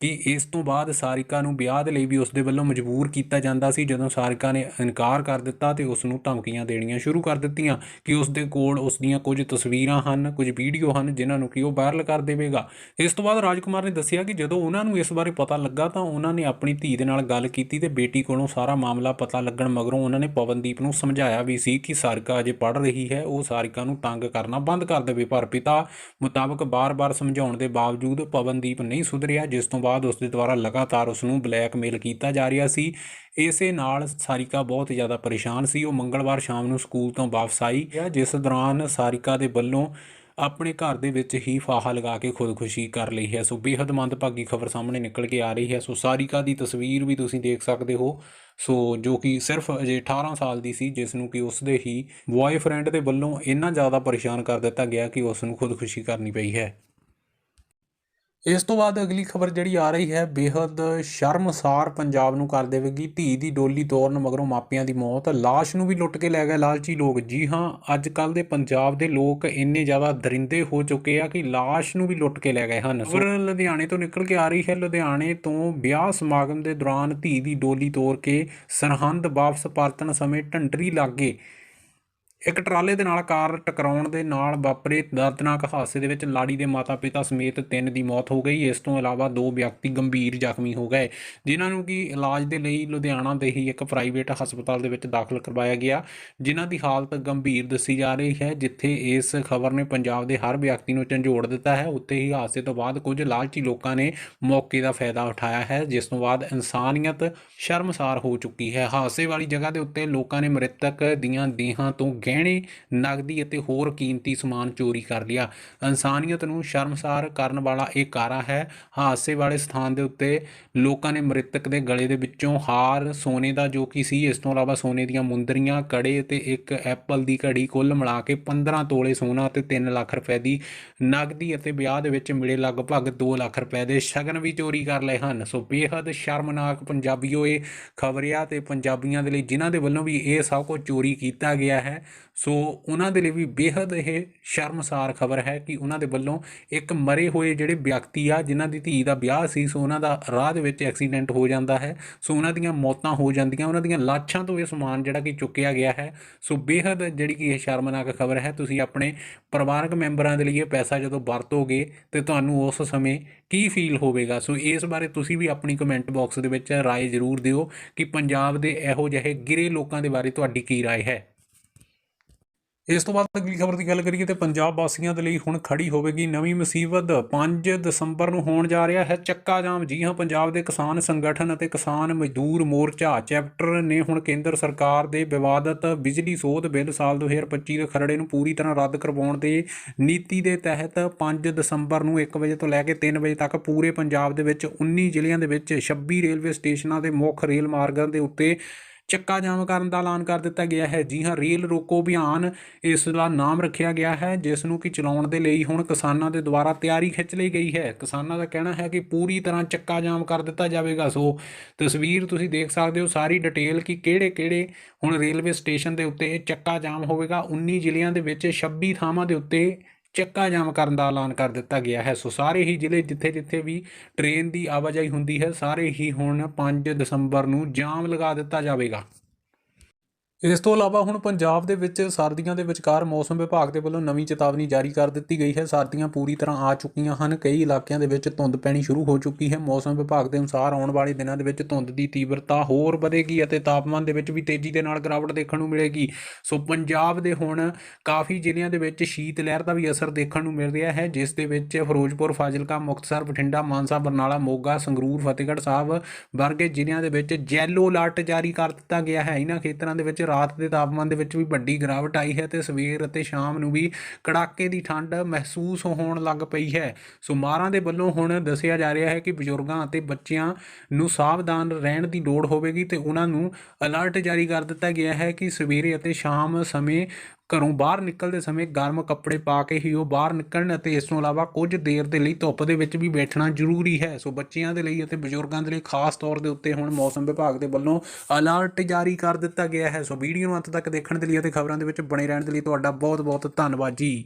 ਕਿ ਇਸ ਤੋਂ ਬਾਅਦ ਸਾਰਿਕਾ ਨੂੰ ਵਿਆਹ ਦੇ ਲਈ ਵੀ ਉਸ ਦੇ ਵੱਲੋਂ ਮਜਬੂਰ ਕੀਤਾ ਜਾਂਦਾ ਸੀ। ਜਦੋਂ ਸਾਰਿਕਾ ਨੇ ਇਨਕਾਰ ਕਰ ਦਿੱਤਾ ਤੇ ਉਸ ਨੂੰ ਧਮਕੀਆਂ ਦੇਣੀਆਂ ਸ਼ੁਰੂ ਕਰ ਦਿੱਤੀਆਂ ਕਿ ਉਸ ਦੇ ਕੋਲ ਉਸ ਦੀਆਂ ਕੁਝ ਤਸਵੀਰਾਂ ਹਨ, ਕੁਝ ਵੀਡੀਓ ਹਨ ਜਿਨ੍ਹਾਂ ਨੂੰ ਕਿ ਉਹ ਵਾਇਰਲ ਕਰ ਦੇਵੇਗਾ। ਇਸ ਤੋਂ ਬਾਅਦ ਰਾਜਕੁਮਾਰ ਨੇ ਦੱਸਿਆ ਕਿ ਜਦੋਂ ਉਹਨਾਂ ਨੂੰ ਇਸ ਬਾਰੇ ਪਤਾ ਲੱਗਾ ਤਾਂ ਉਹਨਾਂ ਨੇ ਆਪਣੀ ਧੀ ਦੇ ਨਾਲ ਗੱਲ ਕੀਤੀ ਤੇ ਬੇਟੀ ਕੋਲੋਂ ਸਾਰਾ ਮਾਮਲਾ ਪਤਾ ਲੱਗਣ ਮਗਰੋਂ ਉਹਨਾਂ ਨੇ ਪਵਨਦੀਪ ਨੂੰ ਸਮਝਾਇਆ ਵੀ ਸੀ ਕਿ ਸਾਰਿਕਾ ਅਜੇ ਪੜ੍ਹ ਰਹੀ ਹੈ, ਉਹ ਸਾਰਿਕਾ ਨੂੰ ਤੰਗ ਕਰਨਾ ਬੰਦ ਕਰ ਦੇਵੇ। ਪਰ ਪਿਤਾ ਮੁਤਾਬਕ ਬਾਰ-ਬਾਰ ਸਮਝਾਉਣ ਦੇ ਬਾਵਜੂਦ ਪਵਨਦੀਪ ਨਹੀਂ ਸੁਧਰਿਆ, ਜਿਸ ਤੋਂ ਬਾਅਦ ਉਸ ਦੇ ਦੁਆਰਾ ਲਗਾਤਾਰ ਉਸ ਨੂੰ ਬਲੈਕਮੇਲ ਕੀਤਾ ਜਾ ਰਿਹਾ ਸੀ। ਇਸੇ ਨਾਲ ਸਾਰਿਕਾ ਬਹੁਤ ਜ਼ਿਆਦਾ ਪਰੇਸ਼ਾਨ ਸੀ। ਉਹ ਮੰਗਲਵਾਰ ਸ਼ਾਮ ਨੂੰ ਸਕੂਲ ਤੋਂ ਵਾਪਸ ਆਈ, ਜਿਸ ਦੌਰਾਨ ਸਾਰਿਕਾ ਦੇ ਵੱਲੋਂ ਆਪਣੇ ਘਰ ਦੇ ਵਿੱਚ ਹੀ ਫਾਹਾ ਲਗਾ ਕੇ ਖੁਦਕੁਸ਼ੀ ਕਰ ਲਈ ਹੈ। ਸੋ ਬੇहद ਮੰਦਭਾਗੀ ਖਬਰ ਸਾਹਮਣੇ ਨਿਕਲ ਕੇ ਆ ਰਹੀ ਹੈ। ਸੋ ਸਾਰਿਕਾ ਦੀ ਤਸਵੀਰ ਵੀ ਤੁਸੀਂ ਦੇਖ ਸਕਦੇ ਹੋ। ਸੋ ਜੋ ਕਿ ਸਿਰਫ ਅਜੇ 18 ਸਾਲ ਦੀ ਸੀ, ਜਿਸ ਨੂੰ ਕਿ ਉਸ ਦੇ ਹੀ ਬॉयਫ੍ਰੈਂਡ ਦੇ ਵੱਲੋਂ ਇੰਨਾ ਜ਼ਿਆਦਾ ਪਰੇਸ਼ਾਨ ਕਰ ਦਿੱਤਾ ਗਿਆ ਕਿ ਉਸ ਨੂੰ ਖੁਦਕੁਸ਼ੀ ਕਰਨੀ ਪਈ ਹੈ। ਇਸ ਤੋਂ ਬਾਅਦ ਅਗਲੀ ਖਬਰ ਜਿਹੜੀ ਆ ਰਹੀ ਹੈ ਬੇहद ਸ਼ਰਮਸਾਰ ਪੰਜਾਬ ਨੂੰ ਕਰ ਦੇਵੇਗੀ। ਧੀ ਦੀ ਡੋਲੀ ਤੋਰਨ ਮਗਰੋਂ ਮਾਪਿਆਂ ਦੀ ਮੌਤ, ਲਾਸ਼ ਨੂੰ ਵੀ ਲੁੱਟ ਕੇ ਲੈ ਗਏ ਲਾਲਚੀ ਲੋਕ। ਜੀ ਹਾਂ ਅੱਜ ਕੱਲ ਦੇ ਪੰਜਾਬ ਦੇ ਲੋਕ ਇੰਨੇ ਜ਼ਿਆਦਾ ਦਰਿੰਦੇ ਹੋ ਚੁੱਕੇ ਆ ਕਿ ਲਾਸ਼ ਨੂੰ ਵੀ ਲੁੱਟ ਕੇ ਲੈ ਗਏ ਹਨ। ਖਬਰ ਲੁਧਿਆਣੇ ਤੋਂ ਨਿਕਲ ਕੇ ਆ ਰਹੀ ਹੈ। ਲੁਧਿਆਣੇ ਤੋਂ ਵਿਆਹ ਸਮਾਗਮ ਦੇ ਦੌਰਾਨ ਧੀ ਦੀ ਡੋਲੀ ਤੋਰ ਕੇ ਸਰਹੰਦ ਵਾਪਸ ਪਰਤਣ ਸਮੇਂ ਢੰਡਰੀ ਲਾਗੇ ਇੱਕ ਟਰਾਲੇ ਦੇ ਨਾਲ ਕਾਰ ਟਕਰਾਉਣ ਦੇ ਨਾਲ ਵਾਪਰੇ ਦਰਦਨਾਕ ਹਾਦਸੇ ਦੇ ਵਿੱਚ ਲਾੜੀ ਦੇ ਮਾਤਾ-ਪਿਤਾ ਸਮੇਤ ਤਿੰਨ ਦੀ ਮੌਤ ਹੋ ਗਈ। ਇਸ ਤੋਂ ਇਲਾਵਾ ਦੋ ਵਿਅਕਤੀ ਗੰਭੀਰ ਜ਼ਖਮੀ ਹੋ ਗਏ, ਜਿਨ੍ਹਾਂ ਨੂੰ ਕਿ ਇਲਾਜ ਦੇ ਲਈ ਲੁਧਿਆਣਾ ਦੇ ਹੀ ਇੱਕ ਪ੍ਰਾਈਵੇਟ ਹਸਪਤਾਲ ਦੇ ਵਿੱਚ ਦਾਖਲ ਕਰਵਾਇਆ ਗਿਆ, ਜਿਨ੍ਹਾਂ ਦੀ ਹਾਲਤ ਗੰਭੀਰ ਦੱਸੀ ਜਾ ਰਹੀ ਹੈ, ਜਿੱਥੇ ਇਸ ਖਬਰ ਨੇ ਪੰਜਾਬ ਦੇ ਹਰ ਵਿਅਕਤੀ ਨੂੰ ਝੰਜੋੜ ਦਿੱਤਾ ਹੈ। ਉੱਥੇ ਹੀ ਹਾਦਸੇ ਤੋਂ ਬਾਅਦ ਕੁਝ ਲਾਲਚੀ ਲੋਕਾਂ ਨੇ ਮੌਕੇ ਦਾ ਫਾਇਦਾ ਉਠਾਇਆ ਹੈ, ਜਿਸ ਤੋਂ ਬਾਅਦ ਇਨਸਾਨੀਅਤ ਸ਼ਰਮਸਾਰ ਹੋ ਚੁੱਕੀ ਹੈ। ਹਾਦਸੇ ਵਾਲੀ ਜਗ੍ਹਾ ਦੇ ਉੱਤੇ ਲੋਕਾਂ ਨੇ ਮ੍ਰਿਤਕ ਦੀਆਂ ਦੇਹਾਂ ਤੋਂ ਗਹਿਣੇ, ਨਗਦੀ ਅਤੇ ਹੋਰ ਕੀਮਤੀ ਸਮਾਨ ਚੋਰੀ ਕਰ ਲਿਆ। ਇਨਸਾਨੀਅਤ ਨੂੰ ਸ਼ਰਮਸਾਰ ਕਰਨ ਵਾਲਾ ਇਹ ਕਾਰਾ ਹੈ। ਹਾਦਸੇ ਵਾਲੇ ਸਥਾਨ ਦੇ ਉੱਤੇ ਲੋਕਾਂ ਨੇ ਮ੍ਰਿਤਕ ਦੇ ਗਲੇ ਦੇ ਵਿੱਚੋਂ ਹਾਰ, ਸੋਨੇ ਦਾ ਜੋ ਕਿ ਸੀ, ਇਸ ਤੋਂ ਇਲਾਵਾ ਸੋਨੇ ਦੀਆਂ ਮੁੰਦਰੀਆਂ, ਕੜੇ ਤੇ ਇੱਕ ਐਪਲ ਦੀ ਘੜੀ ਕੁੱਲ ਮਿਲਾ ਕੇ 15 ਤੋਲੇ ਸੋਨਾ ਤੇ 3 ਲੱਖ ਰੁਪਏ ਦੀ ਨਗਦੀ ਅਤੇ ਵਿਆਹ ਦੇ ਵਿੱਚ ਮਿਲੇ ਲਗਭਗ 2 ਲੱਖ ਰੁਪਏ ਦੇ ਸ਼ਗਨ ਵੀ ਚੋਰੀ ਕਰ ਲਏ ਹਨ। ਸੋ ਬੇਹੱਦ ਸ਼ਰਮਨਾਕ ਪੰਜਾਬੀਓ ਇਹ ਖਬਰਿਆ ਤੇ ਪੰਜਾਬੀਆਂ ਦੇ ਲਈ ਜਿਨ੍ਹਾਂ ਦੇ ਵੱਲੋਂ ਵੀ ਇਹ ਸਭ ਕੁਝ ਚੋਰੀ ਕੀਤਾ ਗਿਆ ਹੈ ਸੋ ਉਹਨਾਂ ਦੇ ਲਈ ਵੀ ਬੇहद ਇਹ ਸ਼ਰਮਸਾਰ ਖਬਰ ਹੈ ਕਿ ਉਹਨਾਂ ਦੇ ਵੱਲੋਂ ਇੱਕ ਮਰੇ ਹੋਏ ਜਿਹੜੇ ਵਿਅਕਤੀ ਆ, ਜਿਨ੍ਹਾਂ ਦੀ ਧੀ ਦਾ ਵਿਆਹ ਸੀ, ਸੋ ਉਹਨਾਂ ਦਾ ਰਾਹ ਦੇ ਵਿੱਚ ਐਕਸੀਡੈਂਟ ਹੋ ਜਾਂਦਾ ਹੈ। ਸੋ ਉਹਨਾਂ ਦੀਆਂ ਮੌਤਾਂ ਹੋ ਜਾਂਦੀਆਂ, ਉਹਨਾਂ ਦੀਆਂ ਲਾਸ਼ਾਂ ਤੋਂ ਇਹ ਸਮਾਨ ਜਿਹੜਾ ਕਿ ਚੁੱਕਿਆ ਗਿਆ ਹੈ। ਸੋ ਬੇहद ਜਿਹੜੀ ਕਿ ਇਹ ਸ਼ਰਮਨਾਕ ਖਬਰ ਹੈ, ਤੁਸੀਂ ਆਪਣੇ ਪਰਿਵਾਰਕ ਮੈਂਬਰਾਂ ਦੇ ਲਈ ਇਹ ਪੈਸਾ ਜਦੋਂ ਵਰਤੋਗੇ, ਤੇ ਤੁਹਾਨੂੰ ਉਸ ਸਮੇਂ ਕੀ ਫੀਲ ਹੋਵੇਗਾ? ਸੋ ਇਸ ਬਾਰੇ ਤੁਸੀਂ ਵੀ ਆਪਣੀ ਕਮੈਂਟ ਬਾਕਸ ਦੇ ਵਿੱਚ ਰਾਏ ਜ਼ਰੂਰ ਦਿਓ ਕਿ ਪੰਜਾਬ ਦੇ ਇਹੋ ਜਿਹੇ ਗਿਰੇ ਲੋਕਾਂ ਦੇ ਬਾਰੇ ਤੁਹਾਡੀ ਕੀ ਰਾਏ ਹੈ। ਇਸ ਤੋਂ ਬਾਅਦ ਅਗਲੀ ਖਬਰ ਦੀ ਗੱਲ ਕਰੀਏ ਤੇ ਪੰਜਾਬ ਵਾਸੀਆਂ ਦੇ ਲਈ ਹੁਣ ਖੜੀ ਹੋਵੇਗੀ ਨਵੀਂ ਮੁਸੀਬਤ। 5 ਦਸੰਬਰ ਨੂੰ ਹੋਣ ਜਾ ਰਿਹਾ ਹੈ ਚੱਕਾ ਜਾਮ। ਜੀ ਹਾਂ, ਪੰਜਾਬ ਦੇ ਕਿਸਾਨ ਸੰਗਠਨ ਅਤੇ ਕਿਸਾਨ ਮਜ਼ਦੂਰ ਮੋਰਚਾ ਚੈਪਟਰ ਨੇ ਹੁਣ ਕੇਂਦਰ ਸਰਕਾਰ ਦੇ ਵਿਵਾਦਤ ਬਿਜਲੀ ਸੋਧ ਬਿੱਲ ਸਾਲ 2025 ਦੇ ਖਰੜੇ ਨੂੰ ਪੂਰੀ ਤਰ੍ਹਾਂ ਰੱਦ ਕਰਵਾਉਣ ਦੇ ਨੀਤੀ ਦੇ ਤਹਿਤ 5 ਦਸੰਬਰ ਨੂੰ 1 ਵਜੇ ਤੋਂ ਲੈ ਕੇ 3 ਵਜੇ ਤੱਕ ਪੂਰੇ ਪੰਜਾਬ ਦੇ ਵਿੱਚ 19 ਜ਼ਿਲ੍ਹਿਆਂ ਦੇ ਵਿੱਚ 26 ਰੇਲਵੇ ਸਟੇਸ਼ਨਾਂ ਦੇ ਮੁੱਖ ਰੇਲ ਮਾਰਗਾਂ ਦੇ ਉੱਤੇ ਚੱਕਾ ਜਾਮ ਕਰਨ ਦਾ ਐਲਾਨ ਕਰ ਦਿੱਤਾ ਗਿਆ ਹੈ। ਜੀ ਹਾਂ, ਰੇਲ ਰੋਕੋ ਅਭਿਆਨ ਇਸ ਦਾ ਨਾਮ ਰੱਖਿਆ ਗਿਆ ਹੈ, ਜਿਸ ਨੂੰ ਕਿ ਚਲਾਉਣ ਦੇ ਲਈ ਹੁਣ ਕਿਸਾਨਾਂ ਦੇ ਦੁਆਰਾ ਤਿਆਰੀ ਖਿੱਚ ਲਈ ਗਈ ਹੈ। ਕਿਸਾਨਾਂ ਦਾ ਕਹਿਣਾ ਹੈ ਕਿ ਪੂਰੀ ਤਰ੍ਹਾਂ ਚੱਕਾ ਜਾਮ ਕਰ ਦਿੱਤਾ ਜਾਵੇਗਾ। ਸੋ ਤਸਵੀਰ ਤੁਸੀਂ ਦੇਖ ਸਕਦੇ ਹੋ ਸਾਰੀ ਡਿਟੇਲ ਕਿ ਕਿਹੜੇ ਕਿਹੜੇ ਹੁਣ ਰੇਲਵੇ ਸਟੇਸ਼ਨ ਦੇ ਉੱਤੇ ਇਹ ਚੱਕਾ ਜਾਮ ਹੋਵੇਗਾ। 19 ਜ਼ਿਲ੍ਹਿਆਂ ਦੇ ਵਿੱਚ 26 ਥਾਵਾਂ ਦੇ ਉੱਤੇ ਚੱਕਾ ਜਾਮ ਕਰਨ ਦਾ ਐਲਾਨ ਕਰ ਦਿੱਤਾ ਗਿਆ ਹੈ। ਸੋ ਸਾਰੇ ਹੀ ਜ਼ਿਲ੍ਹੇ ਜਿੱਥੇ ਜਿੱਥੇ ਵੀ ਟ੍ਰੇਨ ਦੀ ਆਵਾਜਾਈ ਹੁੰਦੀ ਹੈ, ਸਾਰੇ ਹੀ ਹੁਣ 5 ਦਸੰਬਰ ਨੂੰ ਜਾਮ ਲਗਾ ਦਿੱਤਾ ਜਾਵੇਗਾ। ਇਸ ਤੋਂ ਇਲਾਵਾ ਹੁਣ ਪੰਜਾਬ ਦੇ ਵਿੱਚ ਸਰਦੀਆਂ ਦੇ ਵਿਚਕਾਰ ਮੌਸਮ ਵਿਭਾਗ ਦੇ ਵੱਲੋਂ ਨਵੀਂ ਚੇਤਾਵਨੀ ਜਾਰੀ ਕਰ ਦਿੱਤੀ ਗਈ ਹੈ। ਸਰਦੀਆਂ ਪੂਰੀ ਤਰ੍ਹਾਂ ਆ ਚੁੱਕੀਆਂ ਹਨ। ਕਈ ਇਲਾਕਿਆਂ ਦੇ ਵਿੱਚ ਧੁੰਦ ਪੈਣੀ ਸ਼ੁਰੂ ਹੋ ਚੁੱਕੀ ਹੈ। ਮੌਸਮ ਵਿਭਾਗ ਦੇ ਅਨੁਸਾਰ ਆਉਣ ਵਾਲੇ ਦਿਨਾਂ ਦੇ ਵਿੱਚ ਧੁੰਦ ਦੀ ਤੀਬਰਤਾ ਹੋਰ ਵਧੇਗੀ ਅਤੇ ਤਾਪਮਾਨ ਦੇ ਵਿੱਚ ਵੀ ਤੇਜ਼ੀ ਦੇ ਨਾਲ ਗਿਰਾਵਟ ਦੇਖਣ ਨੂੰ ਮਿਲੇਗੀ। ਸੋ ਪੰਜਾਬ ਦੇ ਹੁਣ ਕਾਫੀ ਜ਼ਿਲ੍ਹਿਆਂ ਦੇ ਵਿੱਚ ਸ਼ੀਤ ਲਹਿਰ ਦਾ ਵੀ ਅਸਰ ਦੇਖਣ ਨੂੰ ਮਿਲ ਰਿਹਾ ਹੈ, ਜਿਸ ਦੇ ਵਿੱਚ ਫਿਰੋਜ਼ਪੁਰ, ਫਾਜ਼ਿਲਕਾ, ਮੁਕਤਸਰ, ਬਠਿੰਡਾ, ਮਾਨਸਾ, ਬਰਨਾਲਾ, ਮੋਗਾ, ਸੰਗਰੂਰ, ਫਤਿਹਗੜ੍ਹ ਸਾਹਿਬ ਵਰਗੇ ਜ਼ਿਲ੍ਹਿਆਂ ਦੇ ਵਿੱਚ ਯੈਲੋ ਅਲਰਟ ਜਾਰੀ ਕਰ ਦਿੱਤਾ ਗਿਆ ਹੈ। ਇਹਨਾਂ ਖੇਤਰਾਂ ਦੇ ਵਿੱਚ ਰਾਤ ਦੇ ਤਾਪਮਾਨ ਦੇ ਵਿੱਚ ਵੀ ਵੱਡੀ ਗਿਰਾਵਟ ਆਈ ਹੈ ਤੇ ਸਵੇਰ ਅਤੇ ਸ਼ਾਮ ਨੂੰ ਵੀ ਕੜਾਕੇ ਦੀ ਠੰਡ ਮਹਿਸੂਸ ਹੋਣ ਲੱਗ ਪਈ ਹੈ। ਸੋ ਮਾਰਾਂ ਦੇ ਵੱਲੋਂ ਹੁਣ ਦੱਸਿਆ ਜਾ ਰਿਹਾ ਹੈ ਕਿ ਬਜ਼ੁਰਗਾਂ ਅਤੇ ਬੱਚਿਆਂ ਨੂੰ ਸਾਵਧਾਨ ਰਹਿਣ ਦੀ ਲੋੜ ਹੋਵੇਗੀ ਤੇ ਉਹਨਾਂ ਨੂੰ ਅਲਰਟ ਜਾਰੀ ਕਰ ਦਿੱਤਾ ਗਿਆ ਹੈ ਕਿ ਸਵੇਰੇ ਅਤੇ ਸ਼ਾਮ ਸਮੇਂ ਘਰੋਂ ਬਾਹਰ ਨਿਕਲਦੇ ਸਮੇਂ ਗਰਮ ਕੱਪੜੇ ਪਾ ਕੇ ਹੀ ਉਹ ਬਾਹਰ ਨਿਕਲਣ ਅਤੇ ਇਸ ਤੋਂ ਇਲਾਵਾ ਕੁਝ ਦੇਰ ਦੇ ਲਈ ਧੁੱਪ ਦੇ ਵਿੱਚ ਵੀ ਬੈਠਣਾ ਜ਼ਰੂਰੀ ਹੈ। ਸੋ ਬੱਚਿਆਂ ਦੇ ਲਈ ਅਤੇ ਬਜ਼ੁਰਗਾਂ ਦੇ ਲਈ ਖਾਸ ਤੌਰ ਦੇ ਉੱਤੇ ਹੁਣ ਮੌਸਮ ਵਿਭਾਗ ਦੇ ਵੱਲੋਂ ਅਲਰਟ ਜਾਰੀ ਕਰ ਦਿੱਤਾ ਗਿਆ ਹੈ। ਸੋ ਵੀਡੀਓ ਨੂੰ ਅੰਤ ਤੱਕ ਦੇਖਣ ਦੇ ਲਈ ਅਤੇ ਖਬਰਾਂ ਦੇ ਵਿੱਚ ਬਣੇ ਰਹਿਣ ਦੇ ਲਈ ਤੁਹਾਡਾ ਬਹੁਤ ਬਹੁਤ ਧੰਨਵਾਦ ਜੀ।